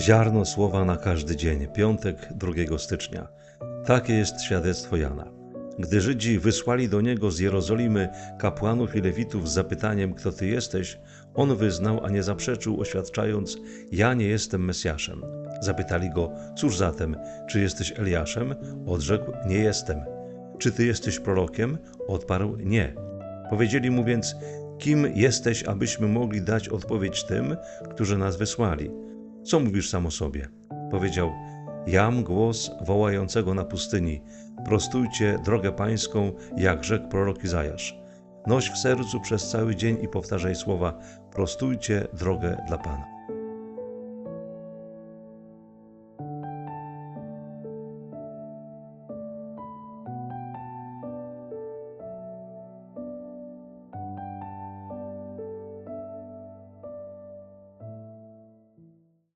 Ziarno słowa na każdy dzień, piątek 2 stycznia. Takie jest świadectwo Jana. Gdy Żydzi wysłali do niego z Jerozolimy kapłanów i lewitów z zapytaniem, kto ty jesteś, on wyznał, a nie zaprzeczył, oświadczając: Ja nie jestem Mesjaszem. Zapytali go: Cóż zatem, czy jesteś Eliaszem? Odrzekł: Nie jestem. Czy ty jesteś prorokiem? Odparł: Nie. Powiedzieli mu więc: Kim jesteś, abyśmy mogli dać odpowiedź tym, którzy nas wysłali? Co mówisz sam o sobie? Powiedział: Jam głos wołającego na pustyni: Prostujcie drogę pańską, jak rzekł prorok Izajasz. Noś w sercu przez cały dzień i powtarzaj słowa: Prostujcie drogę dla Pana.